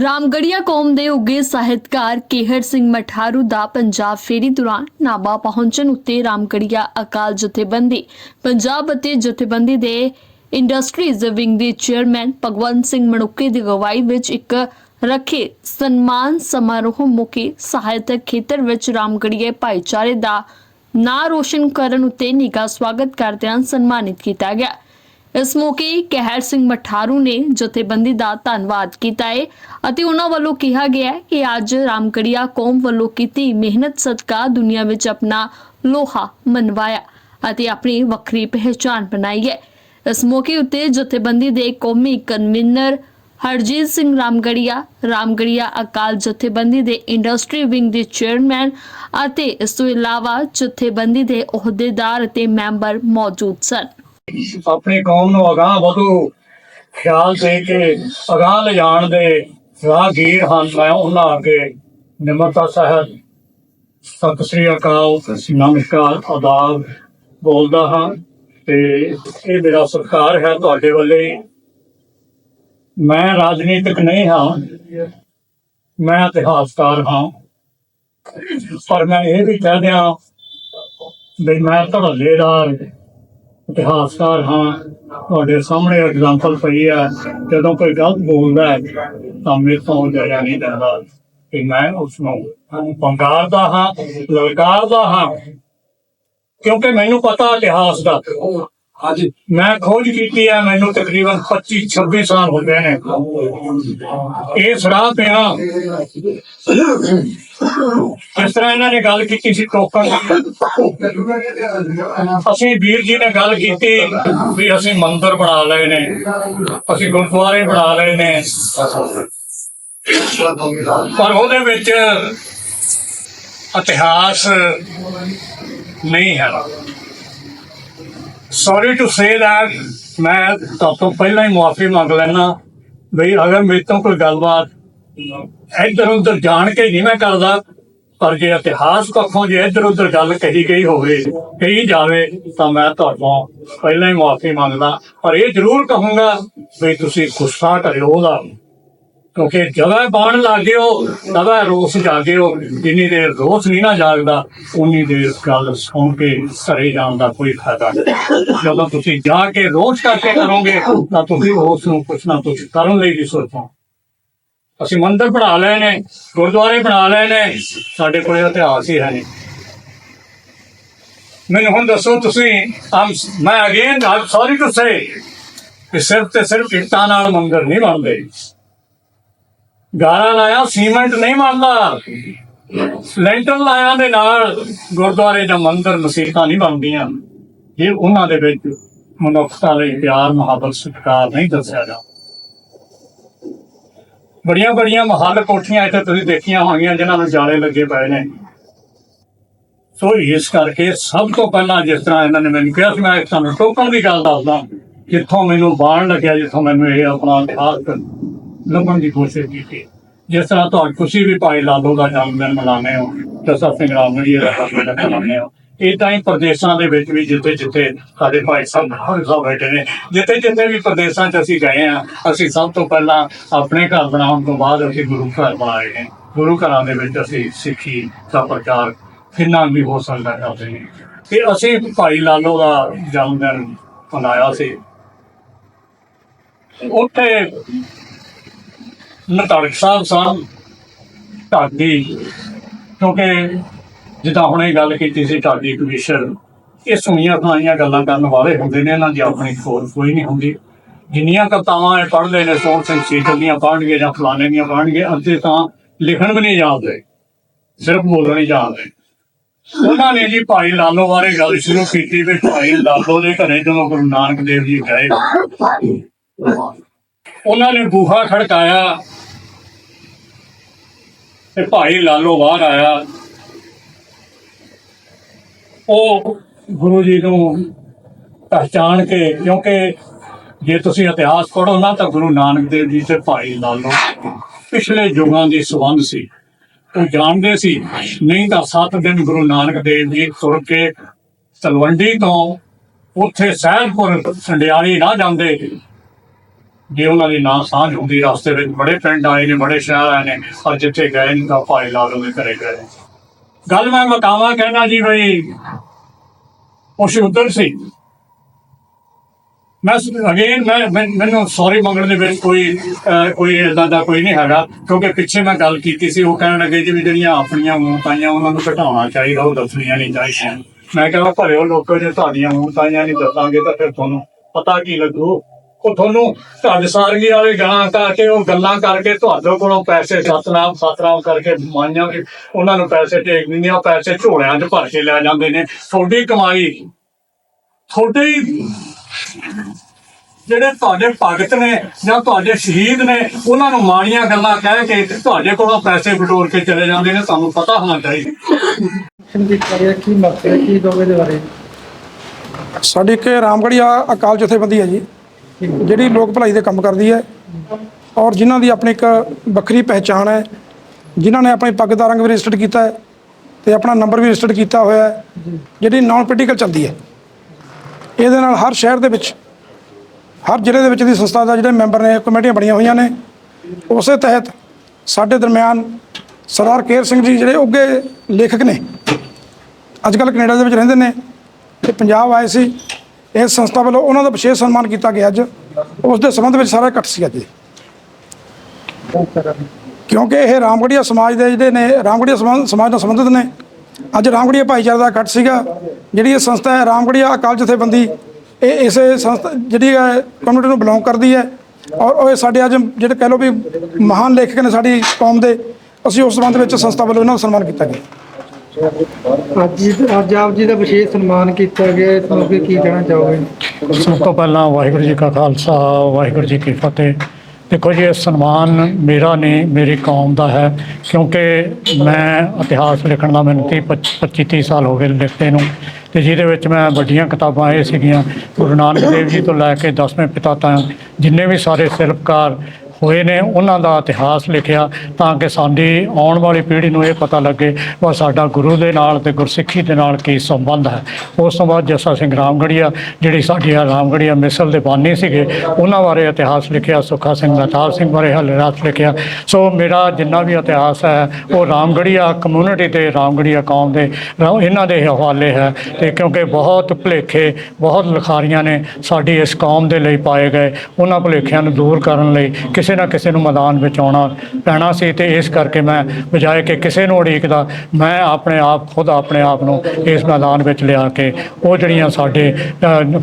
ਰਾਮਗੜੀਆ ਕੌਮ ਦੇ ਉੱਗੇ ਸਾਹਿਤਕਾਰ ਕੇਹਰ ਸਿੰਘ ਮਠਾਰੂ ਦਾ ਪੰਜਾਬ ਫੇਰੀ ਦੌਰਾਨ ਨਾਬਾ ਪਹੁੰਚਣ ਉੱਤੇ ਰਾਮਗੜੀਆ ਅਕਾਲ ਜਥੇਬੰਦੀ, ਪੰਜਾਬ ਅਤੇ ਜਥੇਬੰਦੀ ਦੇ ਇੰਡਸਟਰੀਜ਼ ਵਿੰਗ ਦੇ ਚੇਅਰਮੈਨ ਭਗਵੰਤ ਸਿੰਘ ਮਣੁੱਕੇ ਦੀ ਅਗਵਾਈ ਵਿੱਚ ਇੱਕ ਰੱਖੇ ਸਨਮਾਨ ਸਮਾਰੋਹ ਮੁਖੀ ਸਾਹਿਤਕ ਖੇਤਰ ਵਿੱਚ ਰਾਮਗੜੀਏ ਭਾਈਚਾਰੇ ਦਾ ਨਾਂ ਰੋਸ਼ਨ ਕਰਨ ਉੱਤੇ ਨਿੱਘਾ ਸਵਾਗਤ ਕਰਦਿਆਂ ਸਨਮਾਨਿਤ ਕੀਤਾ ਗਿਆ। ਇਸ ਮੌਕੇ ਕਹਿਰ ਸਿੰਘ ਮਠਾਰੂ ਨੇ ਜਥੇਬੰਦੀ ਦਾ ਧੰਨਵਾਦ ਕੀਤਾ ਹੈ ਅਤੇ ਉਹਨਾਂ ਵੱਲੋਂ ਕਿਹਾ ਗਿਆ ਹੈ ਕਿ ਅੱਜ ਰਾਮਗੜੀਆ ਕੌਮ ਵੱਲੋਂ ਕੀਤੀ ਮਿਹਨਤ ਸਦਕਾ ਦੁਨੀਆ ਵਿੱਚ ਆਪਣਾ ਲੋਹਾ ਮਨਵਾਇਆ ਅਤੇ ਆਪਣੀ ਵੱਖਰੀ ਪਹਿਚਾਣ ਬਣਾਈ ਹੈ। ਇਸ ਮੌਕੇ ਉੱਤੇ ਜਥੇਬੰਦੀ ਦੇ ਕੌਮੀ ਕਨਵੀਨਰ ਹਰਜੀਤ ਸਿੰਘ ਰਾਮਗੜੀਆ ਰਾਮਗੜੀਆ ਅਕਾਲ ਜਥੇਬੰਦੀ ਦੇ ਇੰਡਸਟਰੀ ਵਿੰਗ ਦੇ ਚੇਅਰਮੈਨ ਅਤੇ ਇਸ ਤੋਂ ਇਲਾਵਾ ਜਥੇਬੰਦੀ ਦੇ ਅਹੁਦੇਦਾਰ ਅਤੇ ਮੈਂਬਰ ਮੌਜੂਦ ਸਨ। ਆਪਣੀ ਕੌਮ ਨੂੰ ਅਗਾਹ ਵਧੂ। ਖਿਆਲ ਦੇ ਕੇ ਅਗਾਹ ਲਿਜਾਣ ਦੇ ਰਾਹਗੀਰ ਹਨ। ਮੈਂ ਉਹਨਾਂ ਅੱਗੇ ਨਿਮਰਤਾ ਸਹਿਤ ਸਤਿ ਸ੍ਰੀ ਅਕਾਲ ਨਮਸਕਾਰ, ਆਦਾਬ ਬੋਲਦਾ ਹਾਂ। ਤੇ ਇਹ ਮੇਰਾ ਸਤਿਕਾਰ ਹੈ ਤੁਹਾਡੇ ਵੱਲੇ। ਮੈਂ ਰਾਜਨੀਤਿਕ ਨਹੀਂ ਹਾਂ। ਮੈਂ ਇਤਿਹਾਸਕਾਰ ਹਾਂ। ਪਰ ਮੈਂ ਇਹ ਵੀ ਕਹਿ ਦਿਆਂ ਵੀ ਮੈਂ ਧੜੱਲੇਦਾਰ ਇਤਿਹਾਸਕਾਰ ਹਾਂ, ਤੁਹਾਡੇ ਸਾਹਮਣੇ ਐਗਜ਼ਾਮਪਲ ਪਈ ਹੈ ਜਦੋਂ ਕੋਈ ਗਲਤ ਬੋਲਦਾ ਹੈ, ਤਾਂ ਮੇਰੇ ਤੋਂ ਜਾਇਆ ਨਹੀਂ ਦਿੰਦਾ ਕਿ ਮੈਂ ਉਸ ਨੂੰ ਪੰਗਾਰਦਾ ਹਾਂ ਲਲਕਾਰਦਾ ਹਾਂ। ਕਿਉਂਕਿ ਮੈਨੂੰ ਪਤਾ ਇਤਿਹਾਸ ਦਾ। ਅੱਜ ਮੈਂ ਖੋਜ ਕੀਤੀ ਹੈ ਮੈਨੂੰ ਤਕਰੀਬਨ 25 26 ਸਾਲ ਹੋ ਗਏ ਨੇ। ਇਸ ਰਾਹ ਤੇ ਇਸ ਤਰ੍ਹਾਂ ਇਹਨਾਂ ਨੇ ਗੱਲ ਕੀਤੀ ਸੀ ਟੋਕਨ ਅਸੀਂ ਵੀਰ ਜੀ ਨੇ ਗੱਲ ਕੀਤੀ ਵੀ ਅਸੀਂ ਮੰਦਿਰ ਬਣਾ ਲਏ ਨੇ। ਅਸੀਂ ਗੁਰਦੁਆਰੇ ਬਣਾ ਲਏ ਨੇ। ਪਰ ਉਹਦੇ ਵਿੱਚ ਇਤਿਹਾਸ ਨਹੀਂ ਹੈ ਸੌਰੀ ਟੂ ਸੇ that ਮੈਂ ਤੋਂ ਪਹਿਲਾਂ ਹੀ ਮੁਆਫੀ ਮੰਗ ਲੈਣਾ ਵੀ ਅਗਰ ਮੇਰੇ ਤੋਂ ਕੋਈ ਗੱਲਬਾਤ ਇੱਧਰ ਉੱਧਰ ਜਾਣ ਕੇ ਨਹੀਂ ਮੈਂ ਕਰਦਾ, ਪਰ ਜੇ ਇਤਿਹਾਸ ਪੱਖੋਂ ਜੇ ਇੱਧਰ ਉੱਧਰ ਗੱਲ ਕਹੀ ਗਈ ਹੋਵੇ, ਕਹੀ ਜਾਵੇ, ਤਾਂ ਮੈਂ ਤੁਹਾਡਾ ਪਹਿਲਾਂ ਹੀ ਮੁਆਫੀ ਮੰਗਦਾ। ਪਰ ਇਹ ਜ਼ਰੂਰ ਕਹੂੰਗਾ ਵੀ ਤੁਸੀਂ ਗੁੱਸਾ ਕਰਿਓ ਉਹਦਾ। ਕਿਉਂਕਿ ਜਗ੍ਹਾ ਬਾਣ ਲੱਗਿਓ ਤਵਾ ਰੋਸ ਜਾਗਿਓ ਜਿੰਨੀ ਦੇਰ ਰੋਸ ਨਹੀਂ ਨਾ ਜਾਗਦਾ, ਉਨੀ ਦੇਰ ਗੱਲ ਸੁਣ ਕੇ ਸਰੇ ਜਾਣ ਦਾ ਕੋਈ ਫਾਇਦਾ ਨਹੀਂ। ਜਦੋਂ ਤੁਸੀਂ ਜਾ ਕੇ ਰੋਸ ਕਰਕੇ ਕਰੋਗੇ, ਤਾਂ ਤੁਸੀਂ ਉਸ ਨੂੰ ਕੁਛ ਨਾ ਕੁਛ ਕਰਨ ਲਈ ਵੀ ਸੋਚੋ ਅਸੀਂ ਮੰਦਿਰ ਬਣਾ ਲਏ ਨੇ, ਗੁਰਦੁਆਰੇ ਬਣਾ ਲਏ ਨੇ, ਸਾਡੇ ਕੋਲ ਇਤਿਹਾਸ ਹੀ ਹੈ ਨਹੀਂ। ਮੈਨੂੰ ਹੁਣ ਦੱਸੋ ਤੁਸੀਂ, ਆਮ ਮੈਂ again am sorry to say ਕਿ ਸਿਰਫ ਤੇ ਸਿਰਫ ਇੱਟਾਂ ਨਾਲ ਮੰਦਿਰ ਨਹੀਂ ਬਣਦੇ। ਗਾਰਾ ਲਾਇਆ, ਸੀਮੈਂਟ ਨਹੀਂ ਬਣਦਾ ਲੈਂਟਰ ਲਾਇਆ ਦੇ ਨਾਲ ਗੁਰਦੁਆਰੇ ਜਾਂ ਮੰਦਰ ਮਸੀਤਾਂ ਨਹੀਂ ਬਣਦੀਆਂ। ਇਹ ਉਹਨਾਂ ਦੇ ਵਿੱਚ ਮਨੁੱਖਤਾ ਲਈ ਪਿਆਰ, ਮੁਹੱਬਤ, ਸਤਿਕਾਰ ਨਹੀਂ ਦੱਸਿਆ ਜਾਂਦਾ। ਬੜੀਆਂ ਬੜੀਆਂ ਮਹੱਲ ਕੋਠੀਆਂ ਇੱਥੇ ਤੁਸੀਂ ਦੇਖੀਆਂ ਹੋਣਗੀਆਂ, ਜਿਨ੍ਹਾਂ ਨੂੰ ਜਾਲੇ ਲੱਗੇ ਪਏ ਨੇ। ਸੋ ਇਸ ਕਰਕੇ ਸਭ ਤੋਂ ਪਹਿਲਾਂ ਜਿਸ ਤਰ੍ਹਾਂ ਇਹਨਾਂ ਨੇ ਮੈਨੂੰ ਕਿਹਾ ਸੀ, ਮੈਂ ਇੱਕ ਤੁਹਾਨੂੰ ਟੋਕਣ ਦੀ ਗੱਲ ਦੱਸਦਾ, ਜਿੱਥੋਂ ਮੈਨੂੰ ਬਾਣ ਲੱਗਿਆ, ਜਿੱਥੋਂ ਮੈਨੂੰ ਇਹ ਆਪਣਾ ਇਤਿਹਾਸ ਲੱਭਣ ਦੀ ਕੋਸ਼ਿਸ਼ ਕੀਤੀ। ਜਿਸ ਤਰ੍ਹਾਂ ਤੁਹਾਡੀ ਤੁਸੀਂ ਵੀ ਭਾਈ ਲਾਲੋ ਦਾ ਜਨਮ ਦਿਨ ਮਨਾਉਂਦੇ ਹੋ, ਦਸਾ ਸਿੰਘ ਰਾਮਗੜੀਏ ਦਾ ਜਨਮ ਦਿਨ ਮਨਾਉਂਦੇ ਹੋ। ਇਦਾਂ ਹੀ ਪ੍ਰਦੇਸ਼ਾਂ ਦੇ ਵਿੱਚ ਵੀ ਜਿੱਥੇ ਜਿੱਥੇ ਸਾਡੇ ਭਾਈ ਸਾਹਿਬ ਹਰ ਸਾਹਿਬ ਬੈਠੇ ਨੇ, ਜਿੱਥੇ ਜਿੱਥੇ ਵੀ ਪ੍ਰਦੇਸ਼ਾਂ 'ਚ ਅਸੀਂ ਗਏ ਆ ਅਸੀਂ ਸਭ ਤੋਂ ਪਹਿਲਾਂ ਆਪਣੇ ਘਰ ਬਣਾਉਣ ਤੋਂ ਬਾਅਦ ਅਸੀਂ ਗੁਰੂ ਘਰ ਬਣਾਏ ਨੇ। ਗੁਰੂ ਘਰਾਂ ਦੇ ਵਿੱਚ ਅਸੀਂ ਸਿੱਖੀ ਦਾ ਪ੍ਰਚਾਰ ਕਿੰਨਾ ਵੀ ਹੋ ਸਕਦਾ ਕਰਦੇ ਨੇ ਤੇ ਅਸੀਂ ਭਾਈ ਲਾਲੋ ਦਾ ਜਨਮ ਦਿਨ ਮਨਾਇਆ ਸੀ। ਉੱਥੇ ਨਤਾਰਕ ਸਾਹਿਬ ਸਨ ਢਾਡੀ, ਕਿਉਂਕਿ ਜਿੱਦਾਂ ਹੁਣੇ ਗੱਲ ਕੀਤੀ ਸੀ ਢਾਡੀ ਕਮਿਸ਼ਨ ਇਹ ਸੁਣੀਆਂ ਸੁਣਾਈਆਂ ਗੱਲਾਂ ਕਰਨ ਵਾਲੇ ਹੁੰਦੇ ਨੇ, ਇਹਨਾਂ ਦੀ ਆਪਣੀ ਖੋਜ ਕੋਈ ਨਹੀਂ ਹੁੰਦੀ। ਜਿੰਨੀਆਂ ਕਵਿਤਾਵਾਂ ਇਹ ਪੜ੍ਹਦੇ ਨੇ, ਸੋਹਣ ਸਿੰਘ ਸੀਤਲ ਦੀਆਂ ਪੜ੍ਹਨਗੇ ਜਾਂ ਫਲਾਣੇ ਦੀਆਂ ਪੜ੍ਹਨਗੇ, ਅੱਧੇ ਤਾਂ ਲਿਖਣ ਵੀ ਨਹੀਂ ਜਾਣਦੇ ਸਿਰਫ ਬੋਲਣ ਹੀ ਜਾਣਦੇ ਉਹਨਾਂ ਨੇ ਜੀ ਭਾਈ ਲਾਲੋ ਬਾਰੇ ਗੱਲ ਸ਼ੁਰੂ ਕੀਤੀ ਵੀ ਭਾਈ ਲਾਲੋ ਦੇ ਘਰੇ ਜਦੋਂ ਗੁਰੂ ਨਾਨਕ ਦੇਵ ਜੀ ਗਏ, ਉਹਨਾਂ ਨੇ ਬੂਹਾ ਖੜਕਾਇਆ ਤੇ ਭਾਈ ਲਾਲੋ ਬਾਹਰ ਆਇਆ। ਉਹ ਗੁਰੂ ਜੀ ਨੂੰ ਪਹਿਚਾਣ ਕੇ, ਕਿਉਂਕਿ ਜੇ ਤੁਸੀਂ ਇਤਿਹਾਸ ਪੜ੍ਹੋ ਨਾ ਤਾਂ ਗੁਰੂ ਨਾਨਕ ਦੇਵ ਜੀ ਤੇ ਭਾਈ ਲਾਲੋ ਪਿਛਲੇ ਯੁਗਾਂ ਦੀ ਸੰਬੰਧ ਸੀ। ਉਹ ਜਾਣਦੇ ਸੀ, ਨਹੀਂ ਤਾਂ ਸੱਤ ਦਿਨ ਗੁਰੂ ਨਾਨਕ ਦੇਵ ਜੀ ਤੁਰ ਕੇ ਤਲਵੰਡੀ ਤੋਂ ਉੱਥੇ ਸਹਿਬਪੁਰ ਸੰਡਿਆਲੀ ਨਾ ਜਾਂਦੇ। ਜੇ ਉਹਨਾਂ ਦੀ ਨਾ ਸਾਂਝ ਹੁੰਦੀ ਰਸਤੇ ਵਿੱਚ ਬੜੇ ਪਿੰਡ ਆਏ ਨੇ ਬੜੇ ਸ਼ਹਿਰ ਆਏ ਨੇ ਅੱਜ ਜਿੱਥੇ ਗਏ ਨੇ ਤਾਂ ਭਾਈ ਲਾਲੋ ਦੇ ਘਰੇ ਗਏ ਗੱਲ ਮੈਂ ਮਕਾਵਾ ਕਹਿਣਾ ਜੀ ਬਈ ਉਸ ਉਧਰ ਸੀ। ਮੈਂ ਅਗੇਨ ਮੈਂ ਮੈਨੂੰ ਸੌਰੀ ਮੰਗਣ ਦੇ ਵਿੱਚ ਕੋਈ ਅਹ, ਕੋਈ ਇਦਾਂ ਦਾ ਕੋਈ ਨਹੀਂ ਹੈਗਾ ਕਿਉਂਕਿ ਪਿੱਛੇ ਮੈਂ ਗੱਲ ਕੀਤੀ ਸੀ ਉਹ ਕਹਿਣ ਲੱਗੇ ਜੀ ਵੀ ਜਿਹੜੀਆਂ ਆਪਣੀਆਂ ਮੂਤਾਈਆਂ ਉਹਨਾਂ ਨੂੰ ਘਟਾਉਣਾ ਚਾਹੀਦਾ ਉਹ ਦੱਸਣੀਆਂ ਨਹੀਂ ਚਾਹੀਦੀਆਂ। ਮੈਂ ਕਹਿੰਦਾ ਭਰਿਓ ਲੋਕੋ ਜੇ ਤੁਹਾਡੀਆਂ ਮੂਤਾਈਆਂ ਨਹੀਂ ਦੱਸਾਂਗੇ ਤਾਂ ਫਿਰ ਤੁਹਾਨੂੰ ਪਤਾ ਕੀ ਲੱਗੂ? ਉਹ ਤੁਹਾਨੂੰ ਤੁਹਾਡੇ ਸਾਰਗੀ ਵਾਲੇ ਗੱਲਾਂ ਕਰਕੇ ਉਹ ਗੱਲਾਂ ਕਰਕੇ ਤੁਹਾਡੇ ਕੋਲੋਂ ਪੈਸੇ ਸਤਨਾਮ ਸਤਨਾਮ ਕਰਕੇ ਮਾਈਆਂ ਕੇ ਉਹਨਾਂ ਨੂੰ ਪੈਸੇ ਟੇਕ ਦਿੰਦੀਆਂ ਉਹ ਪੈਸੇ ਝੋਲਿਆਂ 'ਚ ਭਰ ਕੇ ਲੈ ਜਾਂਦੇ ਨੇ। ਤੁਹਾਡੀ ਕਮਾਈ ਤੁਹਾਡੇ ਜਿਹੜੇ ਤੁਹਾਡੇ ਭਗਤ ਨੇ ਜਾਂ ਤੁਹਾਡੇ ਸ਼ਹੀਦ ਨੇ ਉਹਨਾਂ ਨੂੰ ਮਾੜੀਆਂ ਗੱਲਾਂ ਕਹਿ ਕੇ ਤੁਹਾਡੇ ਕੋਲੋਂ ਪੈਸੇ ਬਟੋਰ ਕੇ ਚਲੇ ਜਾਂਦੇ ਨੇ ਤੁਹਾਨੂੰ ਪਤਾ ਹੋਣਾ ਚਾਹੀਦਾ। ਕੀ ਮਕਸਦ ਕੀ ਦੋਗੇ ਦੇ ਬਾਰੇ? ਸਾਡੀ ਇੱਕ ਰਾਮਗੜੀਆ ਅਕਾਲ ਜਥੇਬੰਦੀ ਹੈ ਜੀ। ਜਿਹੜੀ ਲੋਕ ਭਲਾਈ ਦੇ ਕੰਮ ਕਰਦੀ ਹੈ ਔਰ ਜਿਨ੍ਹਾਂ ਦੀ ਆਪਣੀ ਇੱਕ ਵੱਖਰੀ ਪਹਿਚਾਣ ਹੈ, ਜਿਨ੍ਹਾਂ ਨੇ ਆਪਣੀ ਪੱਗ ਦਾ ਰੰਗ ਵੀ ਰਜਿਸਟਰਡ ਕੀਤਾ ਹੈ ਤੇ ਆਪਣਾ ਨੰਬਰ ਵੀ ਰਜਿਸਟਰਡ ਕੀਤਾ ਹੋਇਆ ਹੈ, ਜਿਹੜੀ ਨਾਨ ਪੋਲੀਟੀਕਲ ਚੱਲਦੀ ਹੈ। ਇਹਦੇ ਨਾਲ ਹਰ ਸ਼ਹਿਰ ਦੇ ਵਿੱਚ, ਹਰ ਜ਼ਿਲ੍ਹੇ ਦੇ ਵਿੱਚ ਦੀ ਸੰਸਥਾ ਦਾ ਜਿਹੜੇ ਮੈਂਬਰ ਨੇ, ਕਮੇਟੀਆਂ ਬਣੀਆਂ ਹੋਈਆਂ ਨੇ, ਉਸੇ ਤਹਿਤ ਸਾਡੇ ਦਰਮਿਆਨ ਸਰਦਾਰ ਕੇਰ ਸਿੰਘ ਜੀ ਜਿਹੜੇ ਉੱਗੇ ਲੇਖਕ ਨੇ, ਅੱਜ ਕੱਲ੍ਹ ਕੈਨੇਡਾ ਦੇ ਵਿੱਚ ਰਹਿੰਦੇ ਨੇ ਤੇ ਪੰਜਾਬ ਆਏ ਸੀ। ਇਸ ਸੰਸਥਾ ਵੱਲੋਂ ਉਹਨਾਂ ਦਾ ਵਿਸ਼ੇਸ਼ ਸਨਮਾਨ ਕੀਤਾ ਗਿਆ ਅੱਜ। ਉਸ ਦੇ ਸੰਬੰਧ ਵਿੱਚ ਸਾਰਾ ਇਕੱਠ ਸੀ ਅੱਜ। ਕਿਉਂਕਿ ਇਹ ਰਾਮਗੜੀਆ ਸਮਾਜ ਦੇ ਜਿਹੜੇ ਨੇ, ਰਾਮਗੜੀਆ ਸਮਾਜ ਸਮਾਜ ਨਾਲ ਸੰਬੰਧਿਤ ਨੇ। ਅੱਜ ਰਾਮਗੜੀਆ ਭਾਈਚਾਰੇ ਦਾ ਇਕੱਠ ਸੀਗਾ। ਜਿਹੜੀ ਇਹ ਸੰਸਥਾ ਹੈ, ਰਾਮਗੜੀਆ ਅਕਾਲ ਜਥੇਬੰਦੀ, ਇਹ ਇਸੇ ਸੰਸਥਾ ਜਿਹੜੀ ਹੈ ਕਮਿਊਨਿਟੀ ਨੂੰ ਬਿਲੋਂਗ ਕਰਦੀ ਹੈ। ਔਰ ਉਹ ਸਾਡੇ ਅੱਜ ਜਿਹੜੇ ਕਹਿ ਲਓ ਵੀ ਮਹਾਨ ਲੇਖਕ ਨੇ ਸਾਡੀ ਕੌਮ ਦੇ, ਅਸੀਂ ਉਸ ਸੰਬੰਧ ਵਿੱਚ ਸੰਸਥਾ ਵੱਲੋਂ ਇਹਨਾਂ ਦਾ ਸਨਮਾਨ ਕੀਤਾ ਗਿਆ। ਅੱਜ ਅੱਜ ਆਪ ਜੀ ਦਾ ਵਿਸ਼ੇਸ਼ ਸਨਮਾਨ ਕੀਤਾ ਗਿਆ। ਇਸ ਮੌਕੇ ਕੀ ਕਹਿਣਾ ਚਾਹੋਗੇ? ਸਭ ਤੋਂ ਪਹਿਲਾਂ ਵਾਹਿਗੁਰੂ ਜੀ ਕਾ ਖਾਲਸਾ, ਵਾਹਿਗੁਰੂ ਜੀ ਕੀ ਫਤਿਹ। ਦੇਖੋ ਜੀ, ਇਹ ਸਨਮਾਨ ਮੇਰਾ ਨਹੀਂ, ਮੇਰੀ ਕੌਮ ਦਾ ਹੈ, ਕਿਉਂਕਿ ਮੈਂ ਇਤਿਹਾਸ ਲਿਖਣ ਦਾ ਮੈਨੂੰ 30 25 30 ਸਾਲ ਹੋ ਗਏ ਲਿਖਦੇ ਨੂੰ ਤੇ ਜਿਹਦੇ ਵਿੱਚ ਮੈਂ ਵੱਡੀਆਂ ਕਿਤਾਬਾਂ ਇਹ ਸੀਗੀਆਂ, ਗੁਰੂ ਨਾਨਕ ਦੇਵ ਜੀ ਤੋਂ ਲੈ ਕੇ ਦਸਵੇਂ ਪਿਤਾ ਤਾਂ ਜਿੰਨੇ ਵੀ ਸਾਰੇ ਸਿਲਪਕਾਰ ਹੋਏ ਨੇ, ਉਹਨਾਂ ਦਾ ਇਤਿਹਾਸ ਲਿਖਿਆ ਤਾਂ ਕਿ ਸਾਡੀ ਆਉਣ ਵਾਲੀ ਪੀੜ੍ਹੀ ਨੂੰ ਇਹ ਪਤਾ ਲੱਗੇ ਵਾ ਸਾਡਾ ਗੁਰੂ ਦੇ ਨਾਲ ਤੇ ਗੁਰਸਿੱਖੀ ਦੇ ਨਾਲ ਕੀ ਸੰਬੰਧ ਹੈ। ਉਸ ਤੋਂ ਬਾਅਦ ਜੱਸਾ ਸਿੰਘ ਰਾਮਗੜੀਆ, ਜਿਹੜੀ ਸਾਡੀ ਆ ਰਾਮਗੜੀਆ ਮਿਸਲ ਦੇ ਬਾਨੀ ਸੀਗੇ, ਉਹਨਾਂ ਬਾਰੇ ਇਤਿਹਾਸ ਲਿਖਿਆ, ਸੁੱਖਾ ਸਿੰਘ ਮਹਿਤਾਬ ਸਿੰਘ ਬਾਰੇ ਹਲਰਾਤ ਲਿਖਿਆ। ਸੋ ਮੇਰਾ ਜਿੰਨਾ ਵੀ ਇਤਿਹਾਸ ਹੈ, ਉਹ ਰਾਮਗੜੀਆ ਕਮਿਊਨਿਟੀ ਤੇ ਰਾਮਗੜੀਆ ਕੌਮ ਦੇ, ਰਾ- ਇਹਨਾਂ ਦੇ ਹਵਾਲੇ ਹੈ ਤੇ ਕਿਉਂਕਿ ਬਹੁਤ ਭੁਲੇਖੇ, ਬਹੁਤ ਲਿਖਾਰੀਆਂ ਨੇ ਸਾਡੀ ਇਸ ਕੌਮ ਦੇ ਲਈ ਪਾਏ ਗਏ। ਉਹਨਾਂ ਭੁਲੇਖਿਆਂ ਨੂੰ ਦੂਰ ਕਰਨ ਲਈ ਕਿਸੇ ਕਿਸੇ ਨਾ ਕਿਸੇ ਨੂੰ ਮੈਦਾਨ ਵਿੱਚ ਆਉਣਾ ਪੈਣਾ ਸੀ ਤੇ ਇਸ ਕਰਕੇ ਮੈਂ ਬਜਾਏ ਕਿ ਕਿਸੇ ਨੂੰ ਉਡੀਕਦਾ ਮੈਂ ਆਪਣੇ ਆਪ ਖੁਦ ਆਪਣੇ ਆਪ ਨੂੰ ਇਸ ਮੈਦਾਨ ਵਿੱਚ ਲਿਆ ਕੇ ਉਹ ਜਿਹੜੀਆਂ ਸਾਡੇ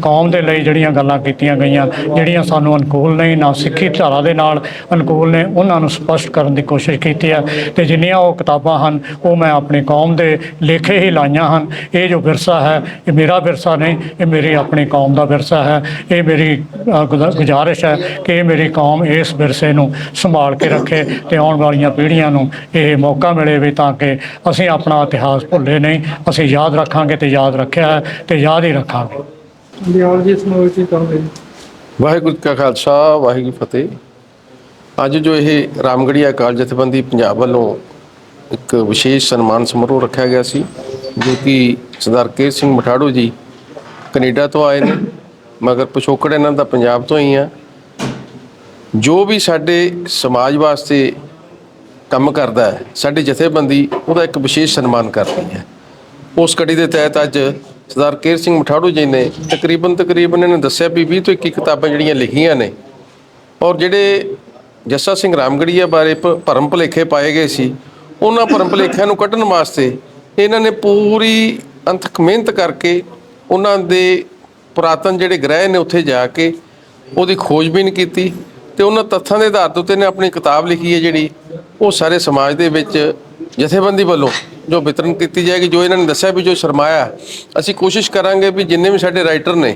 ਕੌਮ ਦੇ ਲਈ ਜਿਹੜੀਆਂ ਗੱਲਾਂ ਕੀਤੀਆਂ ਗਈਆਂ ਜਿਹੜੀਆਂ ਸਾਨੂੰ ਅਨੁਕੂਲ ਨਹੀਂ ਨਾ ਸਿੱਖੀ ਧਾਰਾ ਦੇ ਨਾਲ ਅਨੁਕੂਲ ਨੇ ਉਹਨਾਂ ਨੂੰ ਸਪਸ਼ਟ ਕਰਨ ਦੀ ਕੋਸ਼ਿਸ਼ ਕੀਤੀ ਹੈ ਤੇ ਜਿੰਨੀਆਂ ਉਹ ਕਿਤਾਬਾਂ ਹਨ ਉਹ ਮੈਂ ਆਪਣੀ ਕੌਮ ਦੇ ਲੇਖੇ ਹੀ ਲਾਈਆਂ ਹਨ। ਇਹ ਜੋ ਵਿਰਸਾ ਹੈ ਇਹ ਮੇਰਾ ਵਿਰਸਾ ਨਹੀਂ ਇਹ ਮੇਰੀ ਆਪਣੀ ਕੌਮ ਦਾ ਵਿਰਸਾ ਹੈ। ਇਹ ਮੇਰੀ ਅ, ਗੁਜ਼ਾਰਿਸ਼ ਹੈ ਕਿ ਇਹ ਮੇਰੀ ਕੌਮ ਇਸ ਵਿਰਸੇ ਨੂੰ ਸੰਭਾਲ ਕੇ ਰੱਖੇ ਤੇ ਆਉਣ ਵਾਲੀਆਂ ਪੀੜ੍ਹੀਆਂ ਨੂੰ ਇਹ ਮੌਕਾ ਮਿਲੇ ਵੀ ਤਾਂ ਕਿ ਅਸੀਂ ਆਪਣਾ ਇਤਿਹਾਸ ਭੁੱਲੇ ਨਹੀਂ ਅਸੀਂ ਯਾਦ ਰੱਖਾਂਗੇ ਤੇ ਯਾਦ ਰੱਖਿਆ ਹੈ ਤੇ ਯਾਦ ਹੀ ਰੱਖਾਂਗੇ। ਦਿਆਲ ਜੀ ਇਸ ਮੌਕੇ ਕੀ ਕਹੋਗੇ ਵਾਹਿਗੁਰੂ ਕਾ ਖਾਲਸਾ ਵਾਹਿਗੁਰੂ ਕੀ ਫਤਿਹ। ਅੱਜ ਜੋ ਇਹ ਰਾਮਗੜੀਆ ਅਕਾਲ ਜਥੇਬੰਦੀ ਪੰਜਾਬ ਵੱਲੋਂ ਇੱਕ ਵਿਸ਼ੇਸ਼ ਸਨਮਾਨ ਸਮਾਰੋਹ ਰੱਖਿਆ ਗਿਆ ਸੀ ਜੋ ਕਿ ਸਰਦਾਰ ਕੇਰ ਸਿੰਘ ਮਠਾੜੂ ਜੀ ਕੈਨੇਡਾ ਤੋਂ ਆਏ ਨੇ ਮਗਰ ਪਿਛੋਕੜ ਇਹਨਾਂ ਦਾ ਪੰਜਾਬ ਤੋਂ ਹੀ ਆ। ਜੋ ਵੀ ਸਾਡੇ ਸਮਾਜ ਵਾਸਤੇ ਕੰਮ ਕਰਦਾ ਹੈ, ਸਾਡੀ ਜਥੇਬੰਦੀ ਉਹਦਾ ਇੱਕ ਵਿਸ਼ੇਸ਼ ਸਨਮਾਨ ਕਰਦੀ ਹੈ। ਉਸ ਕੜੀ ਦੇ ਤਹਿਤ ਅੱਜ ਸਰਦਾਰ ਕੇਰ ਸਿੰਘ ਮਠਾੜੂ ਜੀ ਨੇ ਤਕਰੀਬਨ ਤਕਰੀਬਨ ਇਹਨਾਂ ਨੇ ਦੱਸਿਆ ਵੀ 20 ਤੋਂ 21 ਕਿਤਾਬਾਂ ਜਿਹੜੀਆਂ ਲਿਖੀਆਂ ਨੇ ਔਰ ਜਿਹੜੇ ਜੱਸਾ ਸਿੰਘ ਰਾਮਗੜੀਆ ਬਾਰੇ ਭ- ਭਰਮ ਭੁਲੇਖੇ ਪਾਏ ਗਏ ਸੀ, ਉਹਨਾਂ ਭਰਮ ਭੁਲੇਖਿਆਂ ਨੂੰ ਕੱਢਣ ਵਾਸਤੇ ਇਹਨਾਂ ਨੇ ਪੂਰੀ ਅੰਤਕ ਮਿਹਨਤ ਕਰਕੇ ਉਹਨਾਂ ਦੇ ਪੁਰਾਤਨ ਜਿਹੜੇ ਗ੍ਰਹਿ ਨੇ ਉੱਥੇ ਜਾ ਕੇ ਉਹਦੀ ਖੋਜਬੀਨ ਕੀਤੀ ਤੇ ਉਹਨਾਂ ਤੱਥਾਂ ਦੇ ਆਧਾਰ ਤੇ ਨੇ ਆਪਣੀ ਕਿਤਾਬ ਲਿਖੀ ਹੈ ਜਿਹੜੀ ਉਹ ਸਾਰੇ ਸਮਾਜ ਦੇ ਵਿੱਚ ਜਥੇਬੰਦੀ ਵੱਲੋਂ ਜੋ ਵਿਤਰਨ ਕੀਤੀ ਜਾਏਗੀ, ਜੋ ਇਹਨਾਂ ਨੇ ਦੱਸਿਆ ਵੀ ਜੋ ਸਰਮਾਇਆ, ਅਸੀਂ ਕੋਸ਼ਿਸ਼ ਕਰਾਂਗੇ ਵੀ ਜਿੰਨੇ ਵੀ ਸਾਡੇ ਰਾਈਟਰ ਨੇ,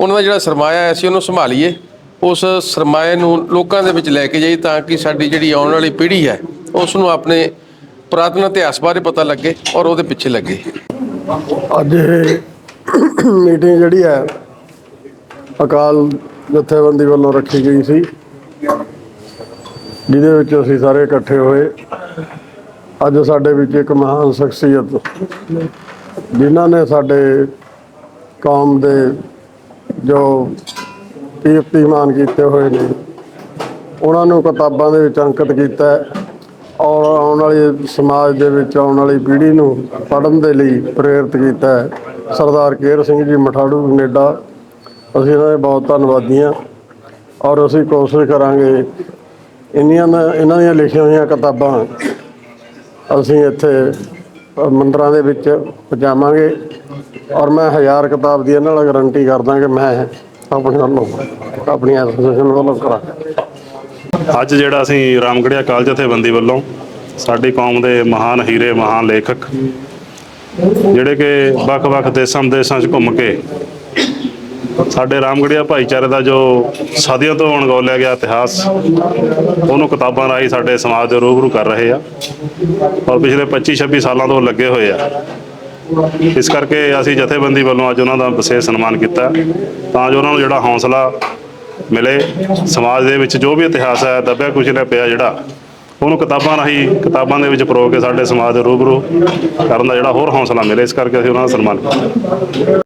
ਉਹਨਾਂ ਦਾ ਜਿਹੜਾ ਸਰਮਾਇਆ ਹੈ, ਅਸੀਂ ਉਹਨੂੰ ਸੰਭਾਲੀਏ ਉਸ ਸਰਮਾਏ ਨੂੰ ਲੋਕਾਂ ਦੇ ਵਿੱਚ ਲੈ ਕੇ ਜਾਈ ਤਾਂ ਕਿ ਸਾਡੀ ਜਿਹੜੀ ਆਉਣ ਵਾਲੀ ਪੀੜ੍ਹੀ ਹੈ, ਉਸ ਨੂੰ ਆਪਣੇ ਪੁਰਾਤਨ ਇਤਿਹਾਸ ਬਾਰੇ ਪਤਾ ਲੱਗੇ ਔਰ ਉਹਦੇ ਪਿੱਛੇ ਲੱਗੇ। ਅੱਜ ਮੀਟਿੰਗ ਜਿਹੜੀ ਹੈ, ਅਕਾਲ ਜਥੇਬੰਦੀ ਵੱਲੋਂ ਰੱਖੀ ਗਈ ਸੀ। ਜਿਹਦੇ ਵਿੱਚ ਅਸੀਂ ਸਾਰੇ ਇਕੱਠੇ ਹੋਏ। ਅੱਜ ਸਾਡੇ ਵਿੱਚ ਇੱਕ ਮਹਾਨ ਸ਼ਖਸੀਅਤ ਜਿਨ੍ਹਾਂ ਨੇ ਸਾਡੇ ਕੌਮ ਦੇ ਜੋ ਕੀਰਤੀਮਾਨ ਕੀਤੇ ਹੋਏ ਨੇ, ਉਹਨਾਂ ਨੂੰ ਕਿਤਾਬਾਂ ਦੇ ਵਿੱਚ ਅੰਕਿਤ ਕੀਤਾ ਔਰ ਆਉਣ ਵਾਲੇ ਸਮਾਜ ਦੇ ਵਿੱਚ ਆਉਣ ਵਾਲੀ ਪੀੜ੍ਹੀ ਨੂੰ ਪੜ੍ਹਨ ਦੇ ਲਈ ਪ੍ਰੇਰਿਤ ਕੀਤਾ ਸਰਦਾਰ ਕੇਰ ਸਿੰਘ ਜੀ ਮਠਾੜੂ, ਕੈਨੇਡਾ। ਅਸੀਂ ਇਹਨਾਂ ਦੇ ਬਹੁਤ ਧੰਨਵਾਦੀ ਹਾਂ ਔਰ ਅਸੀਂ ਕੋਸ਼ਿਸ਼ ਕਰਾਂਗੇ ਇੰਨੀਆਂ ਇਹਨਾਂ ਦੀਆਂ ਲਿਖੀਆਂ ਹੋਈਆਂ ਕਿਤਾਬਾਂ ਅਸੀਂ ਇੱਥੇ ਮੰਦਰਾਂ ਦੇ ਵਿੱਚ ਪਹੁੰਚਾਵਾਂਗੇ ਔਰ ਮੈਂ ਹਜ਼ਾਰ ਕਿਤਾਬ ਦੀ ਇਹਨਾਂ ਨਾਲ ਗਾਰੰਟੀ ਕਰਦਾ ਕਿ ਮੈਂ ਆਪਣੇ ਵੱਲੋਂ ਆਪਣੀ ਐਸੋਸੀਏਸ਼ਨ ਵੱਲੋਂ ਕਰਾਂ ਅੱਜ ਜਿਹੜਾ ਅਸੀਂ ਰਾਮਗੜੀਆ ਕਾਲਜ ਜਥੇਬੰਦੀ ਵੱਲੋਂ ਸਾਡੀ ਕੌਮ ਦੇ ਮਹਾਨ ਹੀਰੇ, ਮਹਾਨ ਲੇਖਕ, ਜਿਹੜੇ ਕਿ ਵੱਖ-ਵੱਖ ਦੇਸ਼ਾਂ ਵਿਦੇਸ਼ਾਂ 'ਚ ਘੁੰਮ ਕੇ ਸਾਡੇ ਰਾਮਗੜੀਆ ਭਾਈਚਾਰੇ ਦਾ ਜੋ ਸਦੀਆਂ ਤੋਂ ਅਣਗੌਲਿਆ ਗਿਆ ਇਤਿਹਾਸ, ਉਹਨੂੰ ਕਿਤਾਬਾਂ ਰਾਹੀਂ ਸਾਡੇ ਸਮਾਜ ਦੇ ਰੂਬਰੂ ਕਰ ਰਹੇ ਆ ਔਰ ਪਿਛਲੇ 25-26 ਸਾਲਾਂ ਤੋਂ ਲੱਗੇ ਹੋਏ ਆ। ਇਸ ਕਰਕੇ ਅਸੀਂ ਜਥੇਬੰਦੀ ਵੱਲੋਂ ਅੱਜ ਉਹਨਾਂ ਦਾ ਵਿਸ਼ੇਸ਼ ਸਨਮਾਨ ਕੀਤਾ ਤਾਂ ਜੋ ਉਹਨਾਂ ਨੂੰ ਜਿਹੜਾ ਹੌਸਲਾ ਮਿਲੇ, ਸਮਾਜ ਦੇ ਵਿੱਚ ਜੋ ਵੀ ਇਤਿਹਾਸ ਹੈ, ਦੱਬਿਆ ਕੁਝ ਪਿਆ ਜਿਹੜਾ, ਉਹਨੂੰ ਕਿਤਾਬਾਂ ਰਾਹੀਂ, ਕਿਤਾਬਾਂ ਦੇ ਵਿੱਚ ਪਰੋ ਕੇ ਸਾਡੇ ਸਮਾਜ ਦੇ ਰੂਬਰੂ ਕਰਨ ਦਾ ਜਿਹੜਾ ਹੋਰ ਹੌਸਲਾ ਮਿਲੇ, ਇਸ ਕਰਕੇ ਅਸੀਂ ਉਹਨਾਂ ਦਾ ਸਨਮਾਨ ਕੀਤਾ।